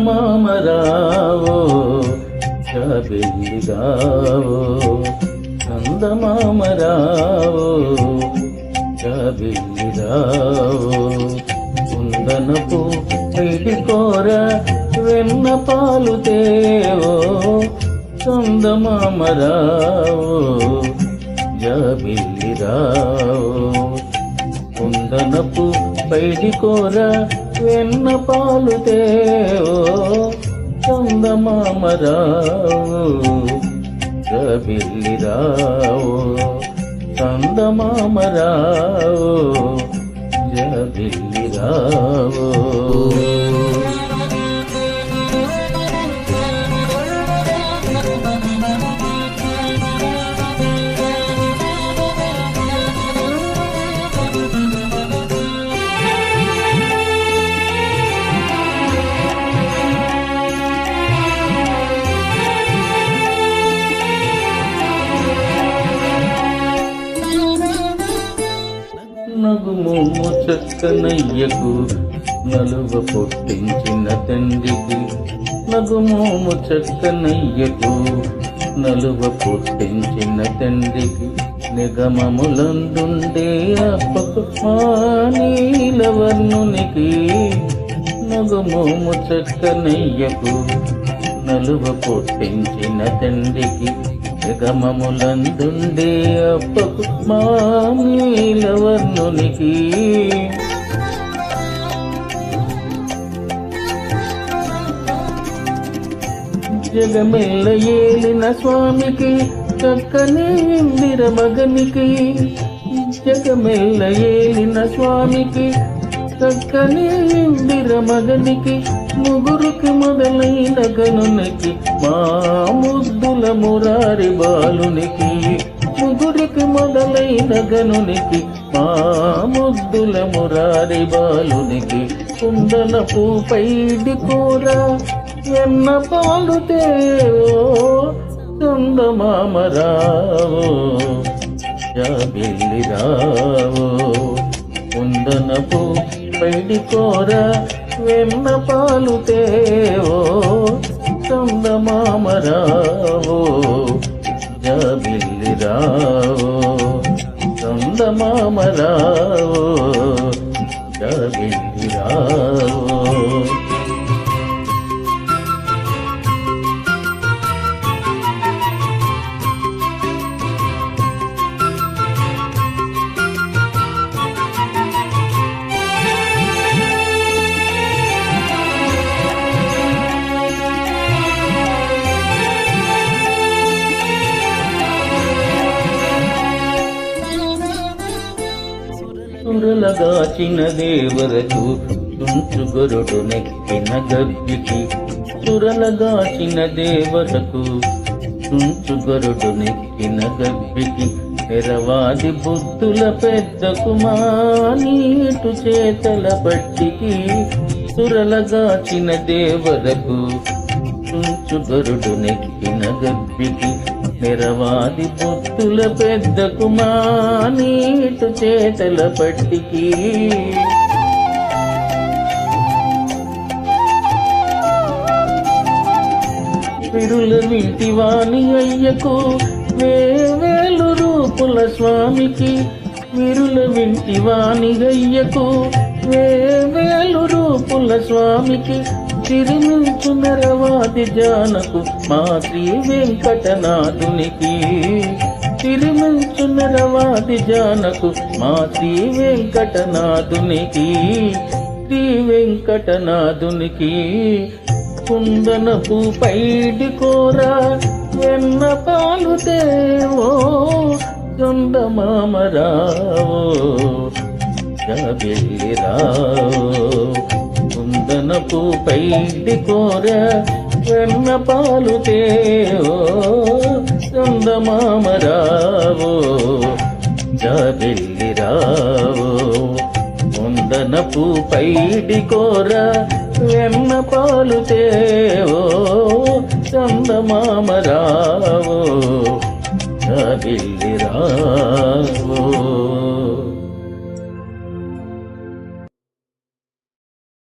చందమామరావో చబిల్లిగావో చందమామరావో చబిల్లిగావో. కుందనపు పెళ్ళి కోర వెన్న పాలు తేవో చందమామరావో జబిల్లిరావో కుందనపు పైడి వెన్న పాలు తేవో చందమామరావు జబిల్లిరావు చందమామరావు జబిల్లి రావు కనయ్యకు నలువ పుట్టించిన తండ్రికి నగుమోము చక్కనయ్యకు నలువ పుట్టించిన తండ్రికి నిగమములందుండే అప్పకుమానీలవర్ణునికి నగుమోము చక్కనయ్యకు నలువ పుట్టించిన తండ్రికి జగమములందుండే అప్పకు మానీలవర్ణునికి జగమెల్ల ఏలిన స్వామికి చక్కని ఇందిర మగనికి జగమెల్ల ఏలిన స్వామికి చక్కని ఇందిర మగనికి ముగురుకి మొదలైన గనునికి మా ముద్దుల మురారి బాలునికి. ముగురికి మొదలైన గనునికి మా ముద్దుల మురారి బాలునికి. కుందల పూపైడి కూర ఎన్న పాలు తేవో చందమామరావో జాబిల్లిరావో కుందనపు పైడి కూర వెన్న పాలు తేవో చందమామరావో జాబిల్లిరావో చందమామరావో జాబిల్లిరావో సురలగాచిన దేవరకు చుంచు చుంచుగొరుడు నెక్కిన గబ్బికి సురలగాచిన దేవరకు చుంచుగొరుడు నెక్కిన గబ్బికి ఎరవాది బుద్ధుల పెద్ద కుమానీటు చేతల బట్టికి సురలగాచిన దేవరకు చుంచుగరుడు నెక్కిన గబ్బికి నిరవాది పొత్తుల పెద్ద కుమానీటు చేతల పట్టికి. పిరుల వింటి వాణి అయ్యకు వేవేలు రూపుల స్వామికి. విరుల వింటి వాణి అయ్యకు వేవేలు రూపుల స్వామికి. తిరుమించు నరవాది జానకు మా శ్రీ వెంకటనాథునికి తిరుమించు జానకు మా శ్రీ వెంకటనాథునికి. శ్రీ వెంకటనాథునికి కుందనపు పైడి కోర వెన్న పాలు దేవో తేవో చందమామరావో రావో కుందనపు పైడి కోర వెన్న పాలు తేవో చందమామ జాబెల్లి జాబిల్లి రావో. ముందనపు పైడి కోర వెన్న పాలు తేవో చందమామ రావో జాబిల్లి రావో.